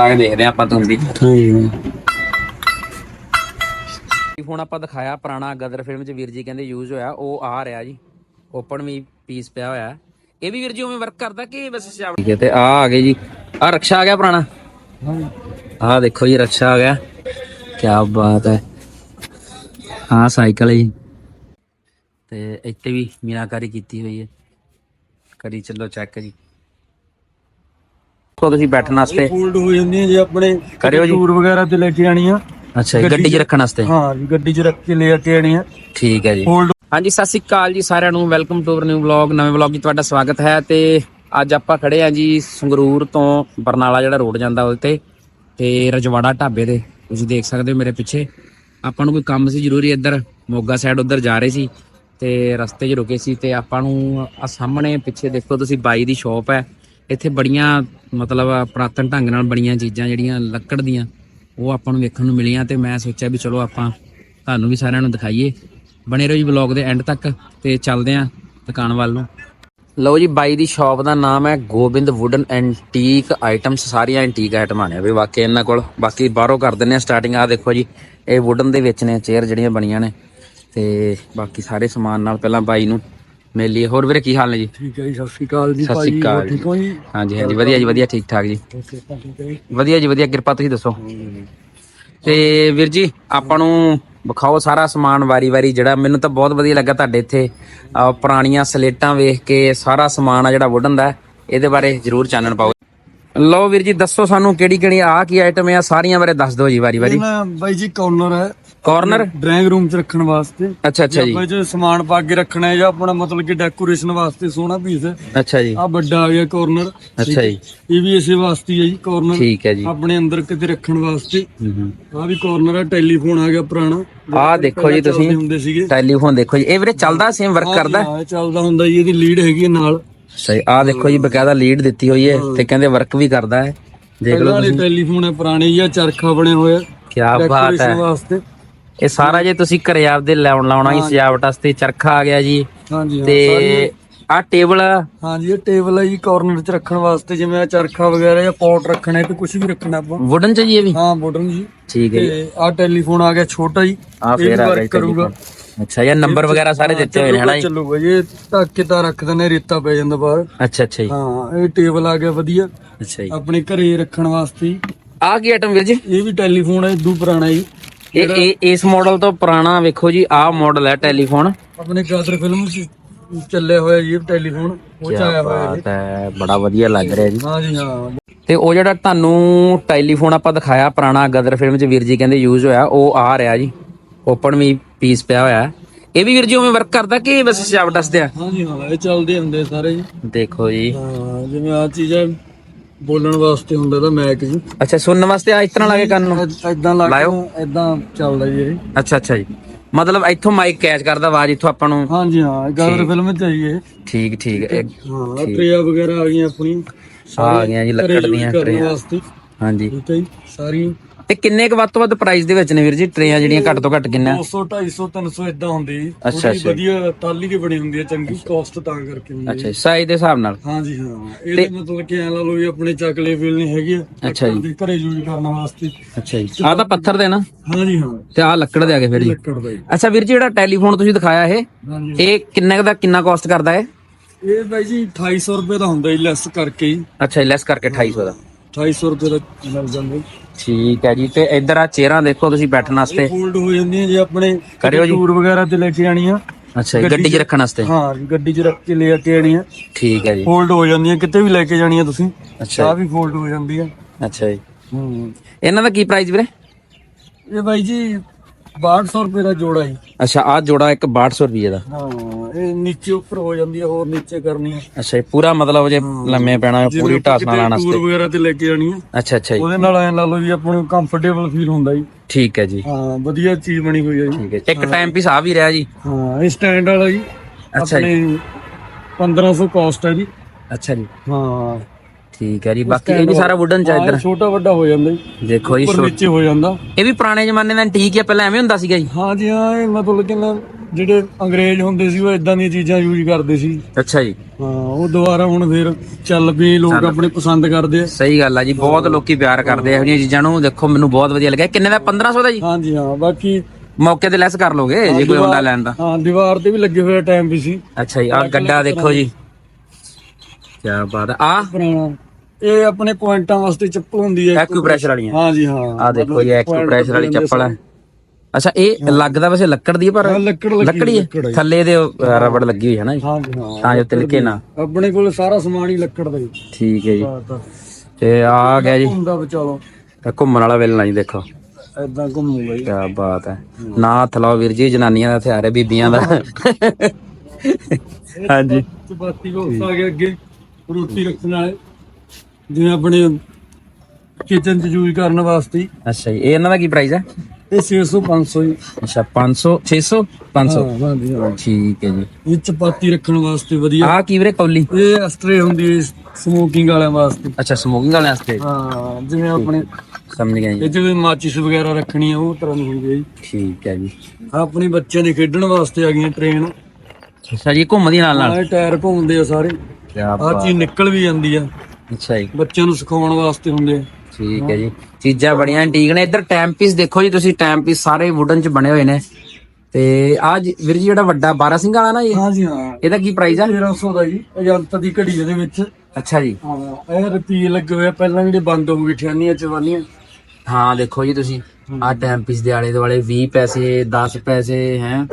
ਲਾ ਕੇ ਦੇਖਦੇ ਆਪਾਂ ਤੁਹਾਨੂੰ ਵੀ। ਹਾਂਜੀ। ਹੁਣ ਆਪਾਂ ਦਿਖਾਇਆ ਪੁਰਾਣਾ ਗਦਰ ਫਿਲਮ 'ਚ ਵੀਰ ਜੀ ਕਹਿੰਦੇ ਯੂਜ਼ ਹੋਇਆ ਉਹ ਆ ਰਿਹਾ ਜੀ। ਓਪਨ ਵੀ ਪੀਸ ਪਿਆ ਹੋਇਆ। ਇਹ ਵੀ ਵੀਰ ਜੀ ਉਵੇਂ ਵਰਕ ਕਰਦਾ ਕਿ ਬਸ ਸਜਾਵਟ ਤੇ ਆ ਆ ਗਏ ਜੀ। ਆ ਰਕਸ਼ਾ ਆ ਗਿਆ ਪੁਰਾਣਾ? ਆ ਦੇਖੋ ਜੀ ਰਕਸ਼ਾ ਆ ਗਿਆ। ਕੀ ਬਾਤ ਹੈ। ਹਾਂ ਸਾਈਕਲ ਜੀ। ਤੇ ਇੱਥੇ ਵੀ ਮੀਨਾਕਾਰੀ ਕੀਤੀ ਹੋਈ ਹੈ। ਕਰੀ ਚੱਲੋ ਚੈੱਕ ਜੀ। ਕੋ ਤੁਸੀਂ ਬੈਠਣ ਵਾਸਤੇ ਫੋਲਡ ਹੋ ਜਾਂਦੀਆਂ ਜੇ ਆਪਣੇ ਕਰਿਓ ਜੀ। ਟੂਰ ਵਗੈਰਾ ਤੇ ਲੈ ਕੇ ਆਣੀਆਂ ਅੱਛਾ ਜੀ ਗੱਡੀ 'ਚ ਰੱਖਣ ਵਾਸਤੇ? ਹਾਂ ਜੀ ਗੱਡੀ 'ਚ ਰੱਖ ਕੇ ਲੈ ਕੇ ਆਣੀਆਂ ਠੀਕ ਹੈ ਜੀ। ਫੋਲਡ ਹਾਂਜੀ ਸਤਿ ਸ਼੍ਰੀ ਅਕਾਲ ਜੀ ਸਾਰਿਆਂ ਨੂੰ। Welcome to our new vlog ਨਵੇਂ ਵਲੌਗ 'ਚ ਤੁਹਾਡਾ ਸਵਾਗਤ ਹੈ ਤੇ ਅੱਜ ਆਪਾਂ ਖੜੇ ਆ ਜੀ ਸੰਗਰੂਰ ਤੋਂ ਬਰਨਾਲਾ ਜਿਹੜਾ ਰੋਡ ਜਾਂਦਾ ਉਹਦੇ ਤੇ ਤੇ ਰਜਵਾੜਾ ਢਾਬੇ ਤੇ। ਤੁਸੀਂ ਦੇਖ ਸਕਦੇ ਹੋ ਮੇਰੇ ਪਿੱਛੇ। ਆਪਾਂ ਨੂੰ ਕੋਈ ਕੰਮ ਸੀ ਜ਼ਰੂਰੀ ਇੱਧਰ ਮੋਗਾ ਸਾਈਡ ਉੱਧਰ ਜਾ ਰਹੇ ਸੀ ਤੇ ਰਸਤੇ 'ਚ ਰੁਕੇ ਸੀ ਤੇ ਆਪਾਂ ਨੂੰ ਆ ਸਾਹਮਣੇ ਪਿੱਛੇ ਦੇਖੋ ਤੁਸੀਂ ਬਾਈ ਦੀ ਸ਼ਾਪ ਹੈ। ਇੱਥੇ ਬੜੀਆਂ, ਮਤਲਬ ਪੁਰਾਤਨ ਢੰਗ ਨਾਲ ਬਣੀਆਂ ਚੀਜ਼ਾਂ ਜਿਹੜੀਆਂ ਲੱਕੜ ਦੀਆਂ, ਉਹ ਆਪਾਂ ਨੂੰ ਵੇਖਣ ਨੂੰ ਮਿਲੀਆਂ ਤੇ ਮੈਂ ਸੋਚਿਆ ਵੀ ਚਲੋ ਆਪਾਂ ਤੁਹਾਨੂੰ ਵੀ ਸਾਰਿਆਂ ਨੂੰ ਦਿਖਾਈਏ। ਬਣੇ ਰਹੋ ਜੀ ਵਲੌਗ ਦੇ ਐਂਡ ਤੱਕ ਤੇ ਚੱਲਦੇ ਆਂ ਦੁਕਾਨ ਵੱਲ ਨੂੰ। ਲਓ ਜੀ, ਬਾਈ ਦੀ ਸ਼ਾਪ ਦਾ ਨਾਮ ਹੈ ਗੋਬਿੰਦ ਵੁਡਨ ਐਂਟੀਕ ਆਈਟਮਸ। ਸਾਰੀਆਂ ਐਂਟੀਕ ਆਈਟਮਾਂ ਨੇ ਵੀ ਵਾਕਈ ਇਹਨਾਂ ਕੋਲ, ਬਾਕੀ ਬਾਹਰੋਂ ਕਰ ਦਿੰਨੇ ਆ ਸਟਾਰਟਿੰਗ ਆ ਦੇਖੋ ਜੀ, ਇਹ ਵੁਡਨ ਦੇ ਵਿੱਚ ਨੇ, ਚੇਅਰ ਜਿਹੜੀਆਂ ਬਣੀਆਂ ਨੇ। ਤੇ ਬਾਕੀ ਸਾਰੇ ਸਮਾਨ ਨਾਲ ਪਹਿਲਾਂ ਬਾਈ ਨੂੰ ਮਿਲ ਹੋਰ ਵੀਰੇ ਕੀ ਹਾਲ ਨੇ ਜੀ? ਠੀਕ ਹੈ ਜੀ ਸਤਿ ਸ਼੍ਰੀ ਅਕਾਲ ਜੀ ਸਤਿ ਭਾਈ ਸ਼੍ਰੀ ਅਕਾਲ ਹੋਰ ਠੀਕ ਹੋ ਜੀ? ਹਾਂਜੀ ਹਾਂਜੀ ਵਧੀਆ ਜੀ ਵਧੀਆ ਠੀਕ ਠਾਕ ਜੀ। ਓਕੇ ਤਾਂ ਠੀਕ ਹੈ ਜੀ? ਵਧੀਆ ਜੀ ਵਧੀਆ ਕਿਰਪਾ ਤੁਸੀਂ ਦੱਸੋ? ਤੇ ਵੀਰ ਜੀ ਆਪਾਂ ਨੂੰ ਵਿਖਾਓ ਸਾਰਾ ਸਮਾਨ ਵਾਰੀ-ਵਾਰੀ ਜਿਹੜਾ ਮੈਨੂੰ ਤਾਂ ਬਹੁਤ ਵਧੀਆ ਲੱਗਾ ਤੁਹਾਡੇ ਇੱਥੇ। ਅਹ ਪੁਰਾਣੀਆਂ ਸਲੇਟਾਂ ਵੇਖ ਕੇ ਸਾਰਾ ਸਮਾਨ ਆ ਜਿਹੜਾ ਵੁੱਡਨ ਦਾ ਇਹਦੇ ਬਾਰੇ ਜਰੂਰ ਚਾਨਣ ਪਾਓ। ਲਓ ਵੀਰ ਜੀ ਦੱਸੋ ਸਾਨੂੰ ਕਿਹੜੀ ਕਿਹੜੀ ਆ ਕੀ ਆਈਟਮ ਆ ਸਾਰੀਆਂ ਬਾਰੇ ਦੱਸ ਦਿਓ ਜੀ ਵਾਰੀ-ਵਾਰੀ ਇਹ ਨਾ ਬਾਈ ਜੀ ਕਾਰਨਰ ਹੈ। ਕਾਰਨਰ ਡਰਾਇੰਗ ਰੂਮ 'ਚ ਰੱਖਣ ਵਾਸਤੇ। ਅੱਛਾ ਅੱਛਾ ਜੀ ਆਪਾਂ ਚ ਸਮਾਨ ਪਾ ਕੇ ਰੱਖਣਾ ਹੈ ਜਾਂ ਆਪਣਾ ਮਤਲਬ ਕਿ ਡੈਕੋਰੇਸ਼ਨ ਵਾਸਤੇ ਸੋਹਣਾ ਪੀਸ ਹੈ। ਅੱਛਾ ਜੀ। ਆ ਵੱਡਾ ਆ ਗਿਆ ਕਾਰਨਰ ਅੱਛਾ ਜੀ। ਇਹ ਵੀ ਇਸੇ ਵਾਸਤੇ ਹੀ ਹੈ ਜੀ ਕਾਰਨਰ ਠੀਕ ਹੈ ਜੀ। ਆਪਣੇ ਅੰਦਰ ਕਿਤੇ ਰੱਖਣ ਵਾਸਤੇ। ਆ ਵੀ ਕਾਰਨਰ ਆ ਟੈਲੀਫੋਨ ਆ ਗਿਆ ਪੁਰਾਣਾ। ਆ ਦੇਖੋ ਜੀ ਤੁਸੀਂ। ਟੈਲੀਫੋਨ ਦੇਖੋ ਜੀ। ਇਹ ਵੀਰੇ ਚੱਲਦਾ ਸੇਮ ਵਰਕ ਕਰਦਾ? ਹਾਂ ਚੱਲਦਾ ਹੁੰਦਾ ਜੀ ਇਹਦੀ ਲੀਡ ਹੈਗੀ ਨਾਲ। ਸਹੀ ਆ ਦੇਖੋ ਜੀ ਬਕਾਇਦਾ ਲੀਡ ਦਿੱਤੀ ਹੋਈ ਹੈ ਤੇ ਕਹਿੰਦੇ ਵਰਕ ਵੀ ਕਰਦਾ ਹੈ। ਦੇਖ ਲਓ ਵਾਲੇ ਟੈਲੀਫੋਨ ਹੈ ਪੁਰਾਣੇ ਜਾਂ ਚਰਖਾ ਬਣੇ ਹੋਏ ਆ ਕੀ ਬਾਤ ਹੈ। ਵਾਸਤੇ। ਇਹ ਸਾਰਾ ਜੇ ਤੁਸੀਂ ਘਰੇ ਆਪਦੇ ਲਾਉਣ ਲਾਉਣਾ ਹੀ ਸਜਾਵਟ ਵਾਸਤੇ ਚਰਖਾ ਆ ਗਿਆ ਜੀ। ਹਾਂਜੀ ਤੇ ਆ ਟੇਬਲ ਹਾਂਜੀ ਇਹ ਟੇਬਲ ਹੈ ਜੀ ਕਾਰਨਰ 'ਚ ਰੱਖਣ ਵਾਸਤੇ ਜਿਵੇਂ ਆ ਚਰਖਾ ਵਗੈਰਾ ਜਾਂ ਪੋਟ ਰੱਖਣਾ ਤੇ ਕੁਝ ਵੀ ਰੱਖਣਾ ਆਪਾਂ। ਵੁਡਨ ਚ ਜੀ ਇਹ ਵੀ? ਹਾਂ ਬੋਟਨ ਜੀ। ਠੀਕ ਹੈ ਜੀ। ਤੇ ਆ ਟੈਲੀਫੋਨ ਆ ਗਿਆ ਛੋਟਾ ਜੀ ਆ ਫੇਰ ਆ ਗਿਆ ਕਰੂਗਾ। ਅੱਛਾ ਇਹ ਨੰਬਰ ਵਗੈਰਾ ਸਾਰੇ ਦਿੱਤੇ ਹੋਏ ਨੇ ਹਨਾ ਚੱਲੂਗਾ ਜੀ ਇਹ ਢੱਕ ਕੇ ਤਾਂ ਰੱਖ ਦਿੰਦੇ ਰੇਤਾ ਪੈ ਜਾਂਦਾ ਬਾਹਰ। ਅੱਛਾ ਅੱਛਾ ਜੀ। ਹਾਂ ਇਹ ਟੇਬਲ ਆ ਗਿਆ ਵਧੀਆ। ਅੱਛਾ ਜੀ। ਆਪਣੇ ਘਰੇ ਰੱਖਣ ਵਾਸਤੇ। ਆ ਕੀ ਆਈਟਮ ਵੀਰ ਜੀ? ਇਹ ਵੀ ਟੈਲੀਫੋਨ ਹੈ ਦੂ ਪੁਰਾਣਾ ਜੀ। ਇਹ ਇਹ ਇਸ ਮਾਡਲ ਤੋਂ ਪੁਰਾਣਾ ਵੇਖੋ ਜੀ ਆਹ ਮਾਡਲ ਹੈ ਟੈਲੀਫੋਨ। ਆਪਣੇ ਗਾਦਰ ਫਿਲਮ 'ਚ ਚੱਲਿਆ ਹੋਇਆ ਜੀ ਟੈਲੀਫੋਨ ਉਹ 'ਚ ਆਇਆ ਹੋਇਆ ਬਾਤ ਹੈ ਬੜਾ ਵਧੀਆ ਲੱਗ ਰਿਹਾ ਜੀ। ਹਾਂ ਜੀ ਹਾਂ। ਤੇ ਉਹ ਜਿਹੜਾ ਤੁਹਾਨੂੰ ਟੈਲੀਫੋਨ ਆਪਾਂ ਦਿਖਾਇਆ ਪੁਰਾਣਾ ਗਦਰ ਫਿਲਮ 'ਚ ਵੀਰ ਜੀ ਕਹਿੰਦੇ ਯੂਜ਼ ਹੋਇਆ ਉਹ ਆ ਰਿਹਾ ਜੀ। ਓਪਨ ਵੀ ਪੀਸ ਪਿਆ ਹੋਇਆ। ਇਹ ਵੀ ਵੀਰ ਜੀ ਉਵੇਂ ਵਰਕ ਕਰਦਾ ਕਿ ਬਸ ਸਜਾਵਟ ਦੱਸਦੇ ਆ? ਹਾਂ ਜੀ ਹਾਂ ਇਹ ਚੱਲਦੇ ਹੁੰਦੇ ਸਾਰੇ ਜੀ। ਦੇਖੋ ਜੀ। ਹਾਂ ਜਿਵੇਂ ਆ ਚੀਜ਼ ਬੋਲਣ ਵਾਸਤੇ ਹੁੰਦਾ ਤਾਂ ਮੈਕ ਜੀ। ਅੱਛਾ ਸੁਣਨ ਵਾਸਤੇ ਆ ਇਸ ਤਰ੍ਹਾਂ ਲਾ ਕੇ ਕੰਨ ਨੂੰ? ਇਦਾਂ ਲਾਇਓ। ਲੱਗਦਾ ਇਦਾਂ ਚੱਲਦਾ ਜੀ ਇਹ। ਅੱਛਾ ਅੱਛਾ ਜੀ। ਮਤਲਬ ਇੱਥੋਂ ਮਾਈਕ ਕੈਚ ਕਰਦਾ ਆਵਾਜ਼ ਇੱਥੋਂ ਆਪਾਂ ਨੂੰ? ਹਾਂ ਜੀ ਹਾਂ ਗਾਦਰ ਫਿਲਮ 'ਚ ਆਈ ਇਹ। ਠੀਕ ਠੀਕ ਹੈ। ਟਰੇਆ ਵਗੈਰਾ ਆ ਗਈਆਂ ਆਪਣੀ ਆ ਗਈਆਂ ਜੀ ਲੱਕੜ ਦੀਆਂ ਟਰੇਆਂ ਵਾਸਤੇ। ਹਾਂਜੀ। ਠੀਕ ਹੈ ਜੀ ਸਾਰੀ ਤੇ ਕਿੰਨੇ ਕੁ ਵੱਧ ਤੋਂ ਵੱਧ ਪ੍ਰਾਈਸ ਦੇ ਵਿੱਚ ਨੇ ਵੀਰ ਜੀ ਟਰੇਆਂ ਜਿਹੜੀਆਂ ਘੱਟ ਤੋਂ ਘੱਟ ਕਿੰਨਾ? 200 250 300 ਇਦਾਂ ਹੁੰਦੀ। ਅੱਛਾ, ਥੋੜ੍ਹੀ ਅੱਛਾ। ਵਧੀਆ ਟਾਲੀ ਦੀ ਬਣੀ ਹੁੰਦੀ ਹੈ ਚੰਗੀ ਕਾਸਟ ਤਾਂ ਕਰਕੇ ਹੁੰਦੀ ਹੈ। ਅੱਛਾ ਸਾਈਜ਼ ਦੇ ਹਿਸਾਬ ਨਾਲ। ਹਾਂ ਜੀ ਹਾਂ। ਇਹਦੇ ਮਤਲਬ ਕਿ ਐ ਲਾ ਲਓ ਵੀ ਆਪਣੇ ਚੱਕਲੇ ਵੇਲ ਨਹੀਂ ਹੈਗੇ। ਆ, ਅੱਛਾ ਜੀ। ਦੇ ਘਰੇ ਯੂਜ਼ ਕਰਨ ਵਾਸਤੇ। ਅੱਛਾ ਜੀ। ਆਹ ਤਾਂ ਪੱਥਰ ਦੇ ਨਾ। ਹਾਂ ਜੀ ਹਾਂ। ਤੇ ਆਹ ਲੱਕੜ ਦੇ ਆ ਗਏ ਫਿਰ ਜੀ। ਲੱਕੜ ਦਾ। ਜੀ ਅੱਛਾ ਵੀਰ ਜੀ ਜਿਹੜਾ ਟੈਲੀਫੋਨ ਤੁਸੀਂ ਦਿਖਾਇਆ ਇਹ ਹਾਂ ਇਹ ਕਿੰਨੇ ਕੁ ਦਾ ਕਿੰਨਾ ਕਾਸਟ ਕਰਦਾ ਹੈ ਇਹ ਬਾਈ ਜੀ 2800 ਰੁਪਏ ਦਾ ਹੁੰਦਾ ਜੀ ਲੈਸ ਕਰਕੇ। ਹੀ ਅੱਛਾ ਲੈਸ ਕਰਕੇ 2800 ਦਾ। 2800 ਰੁਪਏ ਦਾ ਮਿਲ ਜਾਂਦਾ ਜੀ। ਠੀਕ ਹੈ ਜੀ ਤੇ ਇੱਧਰ ਆ ਚੇਅਰਾਂ ਦੇਖੋ ਤੁਸੀਂ ਬੈਠਣ ਵਾਸਤੇ। ਫੋਲਡ ਹੋ ਜਾਂਦੀਆਂ ਜੇ ਆਪਣੇ ਕਰਿਓ ਜੀ। ਟੂਰ ਵਗੈਰਾ ਤੇ ਲੈ ਕੇ ਆਣੀਆਂ। ਅੱਛਾ ਗੱਡੀ 'ਚ ਰੱਖਣ ਵਾਸਤੇ? ਹਾਂ ਗੱਡੀ 'ਚ ਰੱਖ ਕੇ ਲੈ ਕੇ ਆਣੀਆਂ। ਠੀਕ ਹੈ ਜੀ। ਫੋਲਡ ਹੋ ਜਾਂਦੀਆਂ ਕਿਤੇ ਵੀ ਲੈ ਕੇ ਜਾਣੀਆਂ ਤੁਸੀਂ ਅੱਛਾ ਆ ਵੀ ਫੋਲਡ ਹੋ ਜਾਂਦੀ ਆ ਅੱਛਾ ਜੀ। ਹੂੰ। ਇਹਨਾਂ ਦਾ ਕੀ ਪ੍ਰਾਈਸ ਵੀਰੇ? ਇਹ ਬਾਈ ਜੀ 6200 ਰੁਪਏ ਦਾ ਜੋੜਾ ਜੀ। ਅੱਛਾ ਆ ਜੋੜਾ ਇੱਕ 6200 ਰੁਪਏ ਦਾ। ਹਾਂ ਇਹ ਨੀਚੇ ਉੱਪਰ ਹੋ ਜਾਂਦੀ ਆ ਹੋਰ ਨੀਚੇ ਕਰਨੀ ਆ ਅੱਛਾ ਇਹ ਪੂਰਾ ਮਤਲਬ ਜੇ ਲੰਮੇ ਪੈਣਾ ਪੂਰੀ ਢਾਸ ਨਾਲ ਆਣ ਟੂਰ ਵਾਸਤੇ। ਵਗੈਰਾ ਤੇ ਲੈ ਕੇ ਜਾਣੀ ਆ ਅੱਛਾ ਅੱਛਾ ਜੀ। ਉਹਦੇ ਨਾਲ ਐ ਲਾ ਲਓ ਵੀ ਆਪਾਂ ਨੂੰ ਕੰਫਰਟੇਬਲ ਫੀਲ ਹੁੰਦਾ ਜੀ। ਠੀਕ ਹੈ ਜੀ। ਹਾਂ ਵਧੀਆ ਚੀਜ਼ ਬਣੀ ਹੋਈ ਆ ਜੀ। ਠੀਕ ਹੈ ਇੱਕ ਟਾਈਮ ਪੀਸ ਆ ਵੀ ਰਿਹਾ ਜੀ। ਹਾਂ ਇਹ ਸਟੈਂਡ ਵਾਲਾ ਜੀ। ਅੱਛਾ ਜੀ। ਆਪਣੇ 1500 ਕਾਸਟ ਹੈ ਜੀ। ਅੱਛਾ ਜੀ। ਹਾਂ। ਠੀਕ ਹੈ ਜੀ ਬਾਕੀ ਇਹ ਵੀ ਸਾਰਾ ਵੁਡਨ ਚ ਆ ਹਾਂ, ਇੱਧਰ। ਛੋਟਾ ਵੱਡਾ ਹੋ ਜਾਂਦਾ ਜੀ। ਦੇਖੋ ਜੀ ਉੱਪਰ ਨੀਚੇ ਹੋ ਜਾਂਦਾ। ਇਹ ਵੀ ਪੁਰਾਣੇ ਜ਼ਮਾਨੇ ਦਾ ਠੀਕ ਹੈ ਪਹਿਲਾਂ ਐਵੇਂ ਹੁੰਦਾ ਸੀਗਾ ਜੀ। ਹਾਂ ਜੀ ਹਾਂ ਇਹ ਮਤਲਬ ਕਿ ਨਾ ਜਿਹੜੇ ਅੰਗਰੇਜ਼ ਹੁੰਦੇ ਸੀ ਉਹ ਇਦਾਂ ਦੀਆਂ ਚੀਜ਼ਾਂ ਯੂਜ਼ ਕਰਦੇ ਸੀ। ਅੱਛਾ ਜੀ। ਹਾਂ ਉਹ ਦੁਬਾਰਾ ਹੁਣ ਫਿਰ ਚੱਲ ਪਏ ਲੋਕ ਆਪਣੇ ਪਸੰਦ ਕਰਦੇ ਆ। ਸਹੀ ਗੱਲ ਆ ਜੀ ਬਹੁਤ ਲੋਕੀ ਪਿਆਰ ਕਰਦੇ ਆ ਇਹੋ ਜਿਹੀਆਂ ਚੀਜ਼ਾਂ ਨੂੰ। ਦੇਖੋ ਮੈਨੂੰ ਬਹੁਤ ਵਧੀਆ ਲੱਗਿਆ। ਕਿੰਨੇ ਦਾ? 1500 ਦਾ ਜੀ? ਹਾਂਜੀ ਹਾਂ ਬਾਕੀ ਮੌਕੇ ਤੇ ਲੈਸ ਕਰ ਲੋਗੇ ਜੇ ਕੋਈ ਹੁੰਦਾ ਲੈਣ ਦਾ। ਹਾਂ ਦੀਵਾਰ ਤੇ ਵੀ ਲੱਗੇ ਹੋਏ ਟਾਈਮ ਵੀ ਸੀ। ਅੱਛਾ ਜੀ ਆ ਗੱਡਾ ਦੇਖੋ ਜੀ। ਕੀ ਬਾਤ ਆ। ਆ ਪੁਰਾਣਾ। ਇਹ ਆਪਣੇ ਪੁਆਇੰਟਾਂ ਵਾਸਤੇ ਚੱਪਲ ਹੁੰਦੀ ਹੈ ਐਕੂ ਪ੍ਰੈਸ਼ਰ ਵਾਲੀਆਂ। ਹਾਂਜੀ ਹਾਂ। ਆ ਦੇਖੋ ਜੀ ਐਕੂ ਪ੍ਰੈਸ਼ਰ ਵਾਲੀ ਚੱਪਲ ਹੈ ਅੱਛਾ ਇਹ ਲੱਗਦਾ ਵੈਸੇ ਲੱਕੜ ਦੀ ਹੈ ਪਰ ਹਾਂ, ਲੱਕੜ ਹੈ। ਹੈ। ਥੱਲੇ ਦੇ ਰਬੜ ਲੱਗੀ ਹੋਈ ਹੈ ਨਾ ਜੀ। ਹਾਂਜੀ ਹਾਂ। ਤਾਂ ਜੋ ਤਿਲਕੇ ਨਾ। ਆਪਣੇ ਕੋਲ ਸਾਰਾ ਸਮਾਨ ਹੀ ਲੱਕੜ ਦਾ ਹੀ। ਠੀਕ ਹੈ ਜੀ। ਤੇ। ਆ ਗਿਆ ਜੀ। ਹੁੰਦਾ ਵਿਚਾਲੋ। ਇਹ ਘੁੰਮਣ ਵਾਲਾ ਵੇਲਣਾ ਜੀ ਦੇਖੋ। ਐਦਾਂ ਘੁੰਮੂਗਾ ਜੀ। ਕੀ ਬਾਤ ਹੈ। ਨਾ ਹੱਥ ਲਾਓ ਵੀਰ ਜੀ ਜਨਾਨੀਆਂ ਦਾ ਹਥਿਆਰ ਹੈ ਬੀਬੀਆਂ ਦਾ। ਹਾਂਜੀ। ਚਪਾਤੀ ਬਾਕਸ ਆ ਗਿਆ ਅੱਗੇ ਰੋਟੀ ਰੱਖਣ ਵਾਲੇ। ਜਿਵੇਂ ਆਪਣੇ ਕਿਚਨ ਚ ਯੂਜ਼ ਕਰਨ ਵਾਸਤੇ ਅੱਛਾ ਜੀ ਇਹ ਇਹਨਾਂ ਦਾ ਕੀ ਪ੍ਰਾਈਸ ਹੈ? ਇਹ 600 500 ਜੀ ਅੱਛਾ 500 600 500 ਹਾਂ ਹਾਂਜੀ ਹਾਂ। ਠੀਕ ਹੈ ਜੀ। ਇਹ ਚਪਾਤੀ ਰੱਖਣ ਵਾਸਤੇ ਵਧੀਆ। ਆ ਕੀ ਵੀਰੇ ਕੌਲੀ? ਇਹ ਅਸਟਰੇ ਹੁੰਦੀ ਹੈ ਸਮੋਕਿੰਗ ਵਾਲਿਆਂ ਵਾਸਤੇ। ਅੱਛਾ ਸਮੋਕਿੰਗ ਵਾਲਿਆਂ ਵਾਸਤੇ? ਹਾਂ ਜਿਵੇਂ ਆਪਣੇ ਸਮਝ ਗਿਆ ਜੀ। ਇਹ ਚ ਵੀ ਮਾਚਿਸ ਵਗੈਰਾ ਰੱਖਣੀ ਆ ਉਹ ਤਰ੍ਹਾਂ ਦੀ ਹੁੰਦੀ ਹੈ ਜੀ। ਠੀਕ ਹੈ ਜੀ। ਆਹ ਆਪਣੇ ਬੱਚਿਆਂ ਦੇ ਖੇਡਣ ਵਾਸਤੇ ਆ ਗਈਆਂ ਟ੍ਰੇਨ ਅੱਛਾ ਜੀ ਘੁੰਮਦੀ ਨਾਲ ਨਾਲ? ਆਹ ਟਾਇਰ ਘੁੰਮਦੇ ਆ ਸਾਰੇ। ਕੀ ਆਹ ਚੀਜ਼ ਨਿਕਲ ਵੀ ਜਾਂਦੀ ਆ। ਅੱਛਾ ਜੀ। ਬੱਚਿਆਂ ਨੂੰ ਸਿਖਾਉਣ ਵਾਸਤੇ ਹੁੰਦੇ ਆ। ਠੀਕ ਹੈ ਜੀ। ਚੀਜ਼ਾਂ ਬੜੀਆਂ ਐਂਟੀਕ ਨੇ। ਇੱਧਰ ਟਾਈਮ ਪੀਸ ਦੇਖੋ ਜੀ ਤੁਸੀਂ। ਟਾਈਮ ਪੀਸ ਸਾਰੇ ਵੁਡਨ ਚ ਬਣੇ ਹੋਏ ਨੇ। ਤੇ ਆ ਵੀਰ ਜੀ ਜਿਹੜਾ ਵੱਡਾ 12 ਸਿੰਘ ਵਾਲਾ ਨਾ ਜੀ ਹਾਂਜੀ ਹਾਂ। ਇਹਦਾ ਕੀ ਪ੍ਰਾਈਸ ਆ? 1300 ਦਾ ਜੀ। ਅਜੰਤ ਦੀ ਘੜੀ ਇਹਦੇ ਵਿੱਚ। ਅੱਛਾ ਜੀ। ਹਾਂ ਇਹ ਰਤੀ ਲੱਗੇ ਹੋਏ ਪਹਿਲਾਂ ਜਿਹੜੇ ਬੰਦ ਹੋ ਗਏ ਠਿਆਨੀਆਂ ਚਵਾਨੀਆਂ। ਹਾਂ ਦੇਖੋ ਜੀ ਤੁਸੀਂ। ਆ ਟਾਈਮ ਪੀਸ ਦੇ ਆਲੇ ਦੁਆਲੇ 20 ਪੈਸੇ 10 ਪੈਸੇ ਹੈ?